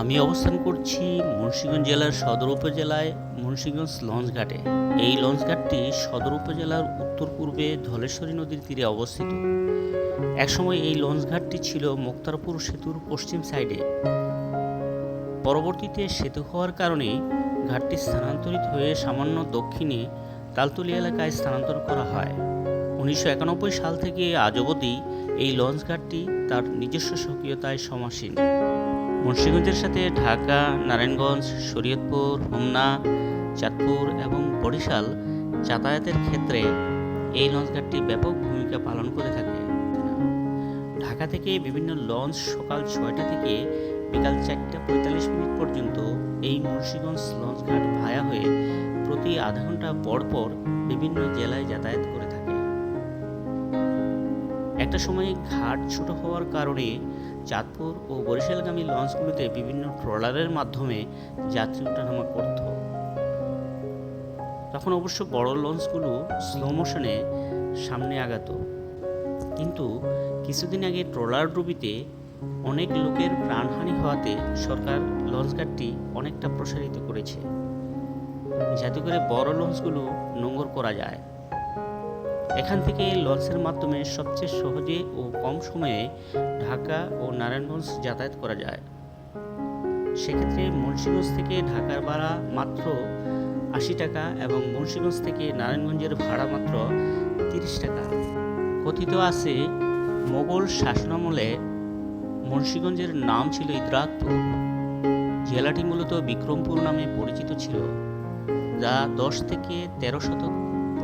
আমি অবস্থান করছি মুন্সিগঞ্জ জেলার সদর উপজেলায় মুন্সিগঞ্জ লঞ্চ ঘাটে। এই লঞ্চ ঘাটটি সদর উপজেলার উত্তর পূর্বে ধলেশ্বরী নদীর তীরে অবস্থিত। একসময় এই লঞ্চ ঘাটটি ছিল মুক্তারপুর সেতুর পশ্চিম সাইডে। পরবর্তীতে সেতু হওয়ার কারণে ঘাটটি স্থানান্তরিত হয়ে সামান্য দক্ষিণে তালতলি এলাকায় স্থানান্তর করা হয়। উনিশশো একানব্বই সাল থেকে আজ অবধি এই লঞ্চ ঘাটটি তার নিজস্ব স্বকীয়তায় সমাসীন। মুন্সিগঞ্জের সাথে ঢাকা, নারায়ণগঞ্জ, শরীয়তপুর, হোমনা, চাঁদপুর এবং বরিশাল যাতায়াতের ক্ষেত্রে এই লঞ্চঘাটটি ব্যাপক ভূমিকা পালন করে থাকে। ঢাকা থেকে বিভিন্ন লঞ্চ সকাল ছয়টা থেকে বিকাল চারটা পঁয়তাল্লিশ মিনিট পর্যন্ত এই মুন্সিগঞ্জ লঞ্চঘাট ভায়া হয়ে প্রতি আধা ঘণ্টা পর পর বিভিন্ন জেলায় যাতায়াত করে একটা সময় ঘাট ছোট হওয়ার কারণে চাঁদপুর ও বরিশালগামী লঞ্চগুলোতে বিভিন্ন ট্রলারের মাধ্যমে যাত্রী ওঠানামা করত। তখন অবশ্য বড় লঞ্চগুলো স্লো মোশনে সামনে আগাত। কিন্তু কিছুদিন আগে ট্রলার ডুবিতে অনেক লোকের প্রাণহানি হওয়াতে সরকার লঞ্চঘাটটি অনেকটা প্রসারিত করেছে। যাতে করে বড় লঞ্চগুলো নোঙর করা যায়। এখান থেকে লঞ্চের মাধ্যমে সবচেয়ে সহজে ও কম সময়ে ঢাকা ও নারায়ণগঞ্জ যাতায়াত করা যায়। সেক্ষেত্রে মুন্সিগঞ্জ থেকে ঢাকার ভাড়া মাত্র আশি টাকা এবং মুন্সিগঞ্জ থেকে নারায়ণগঞ্জের ভাড়া মাত্র তিরিশ টাকা। কথিত আছে, মোগল শাসনামলে মুন্সিগঞ্জের নাম ছিল ইদ্রাকপুর জেলাটি মূলত বিক্রমপুর নামে পরিচিত ছিল, যা দশ থেকে তেরো শতক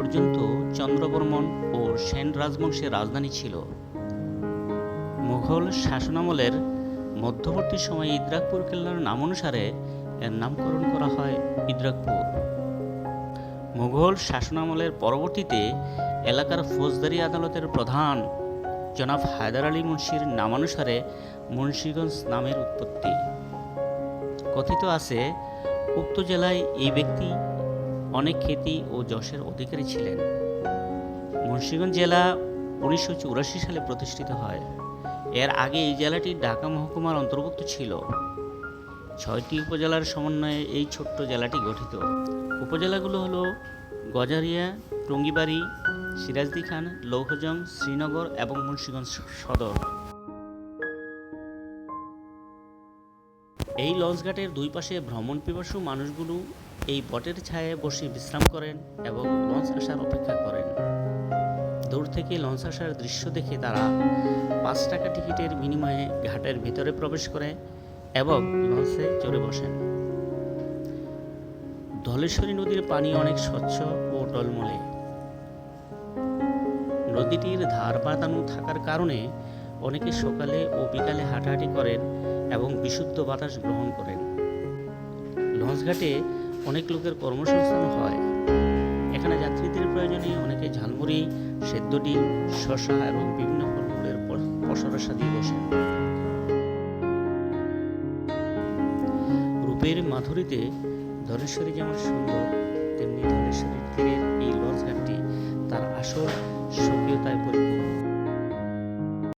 পর্যন্ত চন্দ্রবর্মন ও সেন রাজবংশের রাজধানী ছিল। মুঘল শাসনামলের মধ্যবর্তী সময়ে ইদ্রাকপুর কেল্লার নাম অনুসারে এর নামকরণ করা হয় ইদ্রাকপুর। মুঘল শাসনামলের পরবর্তীতে এলাকার ফৌজদারি আদালতের প্রধান জনাব হায়দার আলী মুন্সির নামানুসারে মুন্সিগঞ্জ নামের উৎপত্তি। কথিত আছে, উক্ত জেলায় এই ব্যক্তি অনেক খ্যাতি ও যশের অধিকারী ছিলেন। মুন্সিগঞ্জ জেলা উনিশশো চুরাশি সালে প্রতিষ্ঠিত হয়। এর আগে এই জেলাটি ঢাকা মহকুমার অন্তর্ভুক্ত ছিল। ছয়টি উপজেলার সমন্বয়ে এই ছোট্ট জেলাটি গঠিত। উপজেলাগুলো হলো গজারিয়া, টঙ্গিবাড়ি সিরাজদি খান লৌহজং, শ্রীনগর এবং মুন্সিগঞ্জ সদর। এই লঞ্চঘাটের দুই পাশে ভ্রমণ পিপাসু মানুষগুলো এই বটের ছায়ায় বসে বিশ্রাম করেন এবং লঞ্চ আসার অপেক্ষা করেন। দূর থেকে লঞ্চ আসার দৃশ্য দেখে তারা পাঁচ টাকা টিকিটের বিনিময়ে ঘাটের ভিতরে প্রবেশ করে এবং লঞ্চে চড়ে বসেন। ধলেশ্বরী নদীর পানি অনেক স্বচ্ছ ও টলমলে। নদীটির ধার পাতানো থাকার কারণে অনেকে সকালে ও বিকালে হাঁটাহাঁটি করেন এবং বিশুদ্ধ বাতাস গ্রহণ করেন লঞ্চঘাটে অনেক লোকের কর্মসংস্থান হয়। এখানে যাত্রীদের প্রয়োজনে অনেকে ঝালমুড়ি, সেদ্ধ ডিম, শসা এবং বিভিন্ন ফলমূলের পসরা দিয়ে বসেন। রূপের মাধুরীতে ধলেশ্বরী যেমন সুন্দর